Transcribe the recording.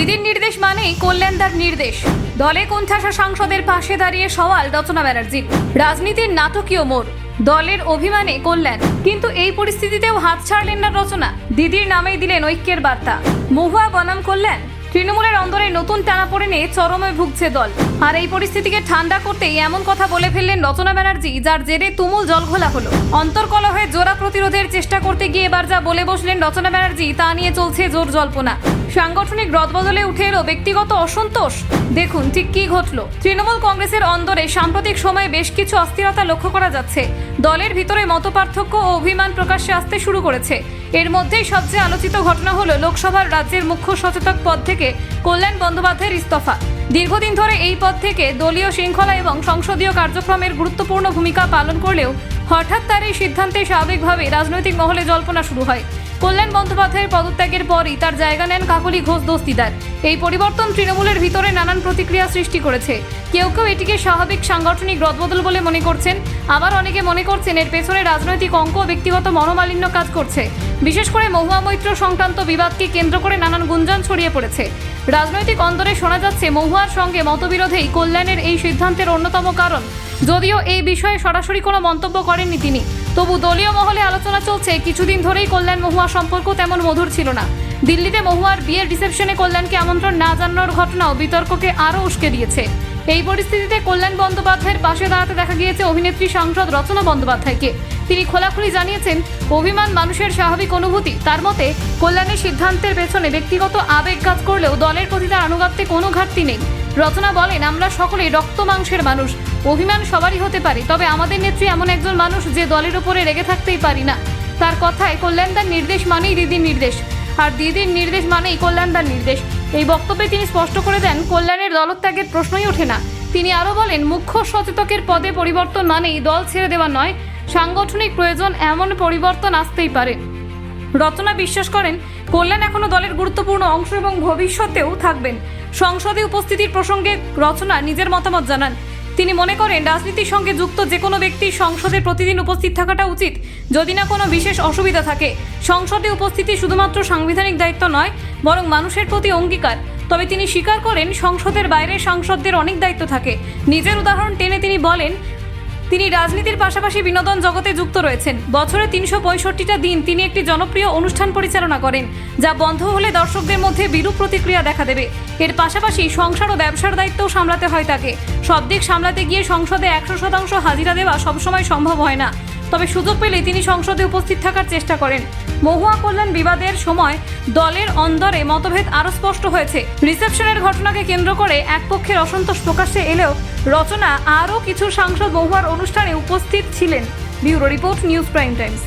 দিদির নির্দেশ মানেই কল্যাণদার নির্দেশ। দলে কোণঠাসা সাংসদের পাশে দাঁড়িয়ে সওয়াল রচনা ব্যানার্জি। রাজনীতির নাটকীয় মোড়। দলের অভিমানে কল্যাণ। কিন্তু এই পরিস্থিতিতেও হাত ছাড়লেন না রচনা। দিদির নামেই দিলেন ঐক্যের বার্তা। মহুয়া বনাম কল্যাণ। তৃণমূলের অন্দরে নতুন টানাপোড়েনে চরমে ভুগছে দল। আর এই পরিস্থিতিকে ঠান্ডা করতেই এমন কথা বলে ফেললেন রচনা ব্যানার্জি, যার জেরে তুমুল জলঘোলা হলো। অন্তর্কলহে জোড়া প্রতিরোধের চেষ্টা করতে গিয়ে এবার যা বলে বসলেন রচনা ব্যানার্জি, তা নিয়ে চলছে জোর জল্পনা। সাংগঠনিক রদবদলে উঠে এলো ব্যক্তিগত অসন্তোষ। দেখুন ঠিক কি ঘটলো। তৃণমূল কংগ্রেসের অন্দরে সাম্প্রতিক সময়ে বেশ কিছু অস্থিরতা লক্ষ্য করা যাচ্ছে। দলের ভিতরে মতপার্থক্য ও অভিমান প্রকাশ্যে আসতে শুরু করেছে। এর মধ্যেই সবচেয়ে আলোচিত ঘটনা হলো লোকসভার রাজ্যের মুখ্য সচেতক পদ থেকে কল্যাণ বন্দ্যোপাধ্যায়ের ইস্তফা। দীর্ঘদিন ধরে এই পদ থেকে দলীয় শৃঙ্খলা এবং সংসদীয় কার্যক্রমের গুরুত্বপূর্ণ ভূমিকা পালন করলেও হঠাৎ তার এই সিদ্ধান্তে স্বাভাবিকভাবে রাজনৈতিক মহলে জল্পনা শুরু হয়। কল্যাণ বন্দ্যোপাধ্যায়ের পদত্যাগের পরই তার জায়গা নেন কাকলি ঘোষ দস্তিদার এই পরিবর্তন তৃণমূলের ভিতরে নানান প্রতিক্রিয়া সৃষ্টি করেছে। কেউ কেউ এটিকে স্বাভাবিক সাংগঠনিক রদবদল বলে মনে করছেন। আবার অনেকে মনে করছেন এর পেছনে রাজনৈতিক অঙ্ক ব্যক্তিগত মনোমালিন্য কাজ করছে। বিশেষ করে মহুয়া মৈত্র সংক্রান্ত বিবাদকে কেন্দ্র করে নানান গুঞ্জন ছড়িয়ে পড়েছে। রাজনৈতিক অন্দরে শোনা যাচ্ছে মহুয়ার সঙ্গে মতবিরোধেই কল্যাণের এই সিদ্ধান্তের অন্যতম কারণ। যদিও এই বিষয়ে সরাসরি কোনো মন্তব্য করেননি তিনি। তবু দলীয় মহলে আলোচনা চলছে, কিছুদিন ধরেই কল্যাণ মহুয়া সম্পর্ক তেমন মধুর ছিল না। দিল্লিতে মহুয়ার বিয়ের রিসেপশনে কল্যাণকে আমন্ত্রণ না জানানোর ঘটনাও বিতর্ককে আরও উস্কে দিয়েছে। এই পরিস্থিতিতে কল্যাণ বন্দ্যোপাধ্যায়ের পাশে দাঁড়াতে দেখা গিয়েছে অভিনেত্রী সাংসদ রচনা বন্দ্যোপাধ্যায়কে। তিনি খোলাখুলি জানিয়েছেন, অভিমান মানুষের স্বাভাবিক অনুভূতি, তার মতে কল্যাণের সিদ্ধান্তের পেছনে ব্যক্তিগত আবেগ কাজ করলেও দলের প্রতি তার আনুগত্যে কোনো ঘাটতি নেই। রচনা বলেন, আমরা সকলেই রক্ত মাংসের মানুষ অভিমান সবারই হতে পারে, তবে আমাদের নেত্রী এমন একজন মানুষ যে দলের উপরে রেগে থাকতেই পারি না। তার কথায় কল্যাণদার নির্দেশ মানেই দিদির নির্দেশ, আর দিদির নির্দেশ মানেই কল্যাণদার নির্দেশ। এই বক্তব্যে তিনি স্পষ্ট করে দেন, কল্যাণের দলত্যাগের প্রশ্নই ওঠে না। তিনি আরও বলেন, মুখ্য সচেতকের পদে পরিবর্তন মানেই দল ছেড়ে দেওয়া নয়, সাংগঠনিক প্রয়োজন এমন পরিবর্তন আসতেই পারে। রচনা বিশ্বাস করেন, কল্যাণ এখনও দলের গুরুত্বপূর্ণ অংশ এবং ভবিষ্যতেও থাকবেন। সংসদে উপস্থিতির প্রসঙ্গে রচনা নিজের মতামত জানান। তিনি মনে করেন রাজনীতির সঙ্গে যুক্ত যে কোনো ব্যক্তি সংসদে প্রতিদিন উপস্থিত থাকাটা উচিত। যদি না কোনো বিশেষ অসুবিধা থাকে, সংসদে উপস্থিতি শুধুমাত্র সাংবিধানিক দায়িত্ব নয়, বরং মানুষের প্রতি অঙ্গীকার। তবে তিনি স্বীকার করেন, সংসদের বাইরে সাংসদদের অনেক দায়িত্ব থাকে। নিজের উদাহরণ টেনে তিনি বলেন তিনি রাজনীতির পাশাপাশি বিনোদন জগতে যুক্ত রয়েছেন। বছরে তিনশো পঁয়ষট্টিটা দিন তিনি একটি জনপ্রিয় অনুষ্ঠান পরিচালনা করেন, যা বন্ধ হলে দর্শকদের মধ্যে বিরূপ প্রতিক্রিয়া দেখা দেবে। এর পাশাপাশি সংসার ও ব্যবসার দায়িত্বও সামলাতে হয় তাকে। সব দিক সামলাতে গিয়ে সংসদে একশো শতাংশ হাজিরা দেওয়া সবসময় সম্ভব হয় না। তবে সুযোগ পেলে তিনি সংসদে উপস্থিত থাকার চেষ্টা করেন। মহুয়া কল্যাণ বিবাদের সময় দলের অন্দরে মতভেদ আরও স্পষ্ট হয়েছে। রিসেপশনের ঘটনাকে কেন্দ্র করে এক পক্ষের অসন্তোষ প্রকাশ্যে এলেও রচনা আরও কিছু সাংসদ মহুয়ার অনুষ্ঠানে উপস্থিত ছিলেন। Bureau report, news prime times.